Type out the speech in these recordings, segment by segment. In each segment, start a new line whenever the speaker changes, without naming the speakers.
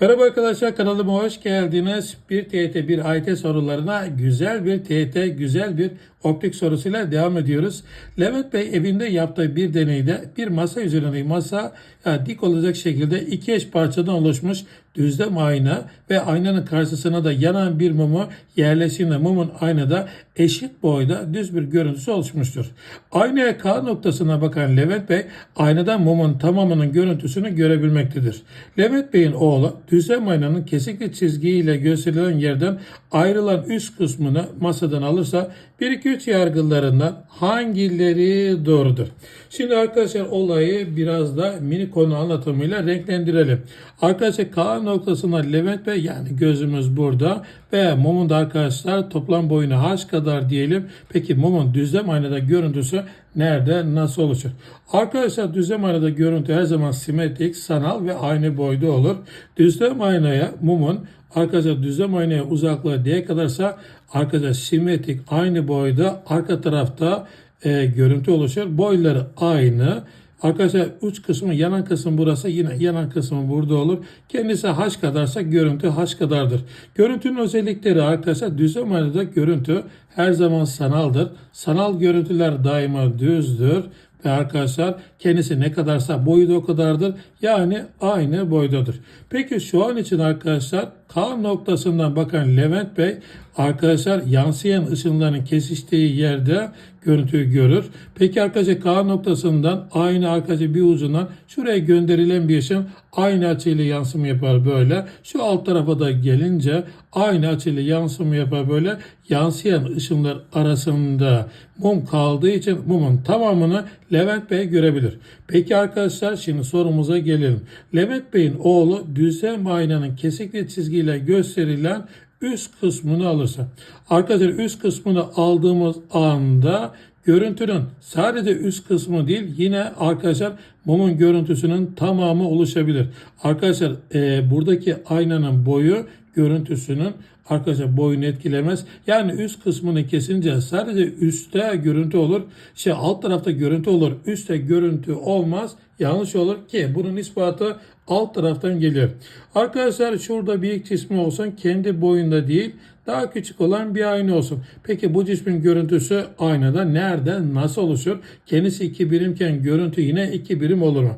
Merhaba arkadaşlar kanalıma hoş geldiniz. Bir TYT bir AYT sorularına güzel bir TYT güzel bir optik sorusuyla devam ediyoruz. Levent Bey evinde yaptığı bir deneyde bir masa üzerinde masa yani dik olacak şekilde iki eş parçadan oluşmuş düzlem ayna ve aynanın karşısına da yanan bir mumu yerleştiğinde mumun aynada eşit boyda düz bir görüntüsü oluşmuştur. Aynaya K noktasına bakan Levent Bey aynadan mumun tamamının görüntüsünü görebilmektedir. Levent Bey'in oğlu düzlem aynanın kesikli çizgiyle gösterilen yerden ayrılan üst kısmını masadan alırsa 1-2-3 yargılarından hangileri doğrudur? Şimdi arkadaşlar olayı biraz da mini konu anlatımıyla renklendirelim. Arkadaşlar K noktasına Levent Bey yani gözümüz burada ve mumun da arkadaşlar toplam boyunu h kadar diyelim. Peki mumun düzlem aynada görüntüsü nerede nasıl oluşur? Arkadaşlar düzlem aynada görüntü her zaman simetrik, sanal ve aynı boyda olur. Düzlem aynaya mumun Arkadaşlar düzlem aynaya uzaklığı D kadarsa arkadaşlar simetrik aynı boyda arka tarafta e, görüntü oluşur. Boyları aynı. Arkadaşlar uç kısmı yanan kısım burası yine yanan kısmı burada olur. Kendisi h kadarsa görüntü h kadardır. Görüntünün özellikleri arkadaşlar düzlem aynada görüntü her zaman sanaldır. Sanal görüntüler daima düzdür. Ve arkadaşlar kendisi ne kadarsa boyu da o kadardır. Yani aynı boydadır. Peki şu an için arkadaşlar K noktasından bakan Levent Bey arkadaşlar yansıyan ışınların kesiştiği yerde görüntüyü görür. Peki arkadaşlar K noktasından aynı arkadaşlar bir ucundan şuraya gönderilen bir ışın aynı açıyla yansım yapar böyle. Şu alt tarafa da gelince aynı açıyla yansım yapar böyle. Yansıyan ışınlar arasında mum kaldığı için mumun tamamını Levent Bey görebilir. Peki arkadaşlar şimdi sorumuza gelelim. Levent Bey'in oğlu düzlem aynanın kesikli çizgiyle gösterilen üst kısmını alırsa. Arkadaşlar üst kısmını aldığımız anda görüntünün sadece üst kısmı değil yine arkadaşlar mumun görüntüsünün tamamı oluşabilir. Arkadaşlar e, buradaki aynanın boyu görüntüsünün arkadaşlar boyunu etkilemez. Yani üst kısmını kesince sadece üstte görüntü olur. Şey alt tarafta görüntü olur. Üstte görüntü olmaz. Yanlış olur ki bunun ispatı alt taraftan geliyor. Arkadaşlar şurada bir cismi olsun kendi boyunda değil daha küçük olan bir ayna olsun. Peki bu cismin görüntüsü aynada nerede nasıl oluşur? Kendisi iki birimken görüntü yine iki birim olur mu?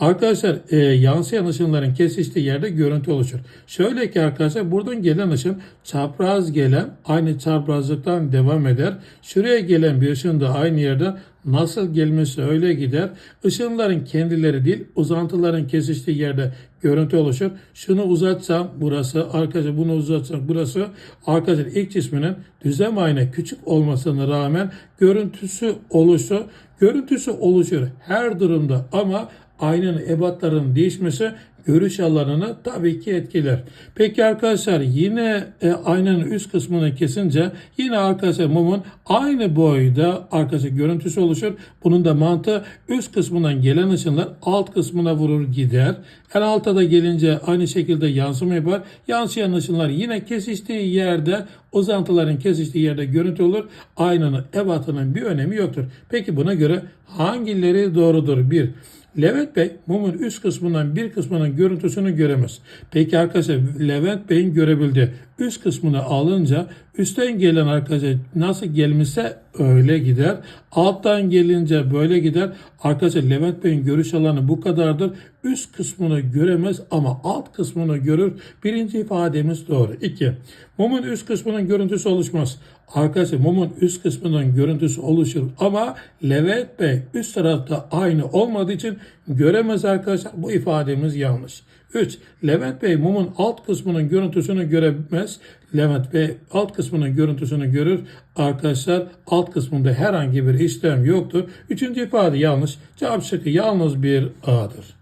Arkadaşlar e, yansıyan ışınların kesiştiği yerde görüntü oluşur. Şöyle ki arkadaşlar buradan gelen ışın çapraz gelen aynı çaprazlıktan devam eder. Şuraya gelen bir ışın da aynı yerde nasıl gelmesi öyle gider. Işınların kendileri değil uzantıların kesiştiği yerde görüntü oluşur. Şunu uzatsam burası, arkadaşlar bunu uzatsam burası. Arkadaşlar ilk cisminin düzlem ayna küçük olmasına rağmen görüntüsü oluşu, görüntüsü oluşur her durumda ama aynanın ebatlarının değişmesi görüş alanını tabii ki etkiler. Peki arkadaşlar yine e, aynanın üst kısmını kesince yine arkadaşlar mumun aynı boyda arkadaşlar görüntüsü oluşur. Bunun da mantığı üst kısmından gelen ışınlar alt kısmına vurur gider. En alta da gelince aynı şekilde yansıma yapar. Yansıyan ışınlar yine kesiştiği yerde uzantıların kesiştiği yerde görüntü olur. Aynanın ebatının bir önemi yoktur. Peki buna göre hangileri doğrudur? Bir, Levent Bey mumun üst kısmından bir kısmının görüntüsünü göremez. Peki arkadaşlar Levent Bey'in görebildiği üst kısmını alınca üstten gelen arkadaşlar nasıl gelmişse öyle gider. Alttan gelince böyle gider. Arkadaşlar Levent Bey'in görüş alanı bu kadardır. Üst kısmını göremez ama alt kısmını görür. Birinci ifademiz doğru. İki. Mumun üst kısmının görüntüsü oluşmaz. Arkadaşlar mumun üst kısmının görüntüsü oluşur ama Levent Bey üst tarafta aynı olmadığı için göremez arkadaşlar. Bu ifademiz yanlış. 3. Levent Bey mumun alt kısmının görüntüsünü göremez. Levent Bey alt kısmının görüntüsünü görür. Arkadaşlar alt kısmında herhangi bir işlem yoktur. Üçüncü ifade yanlış. Cevap şıkkı yalnız bir A'dır.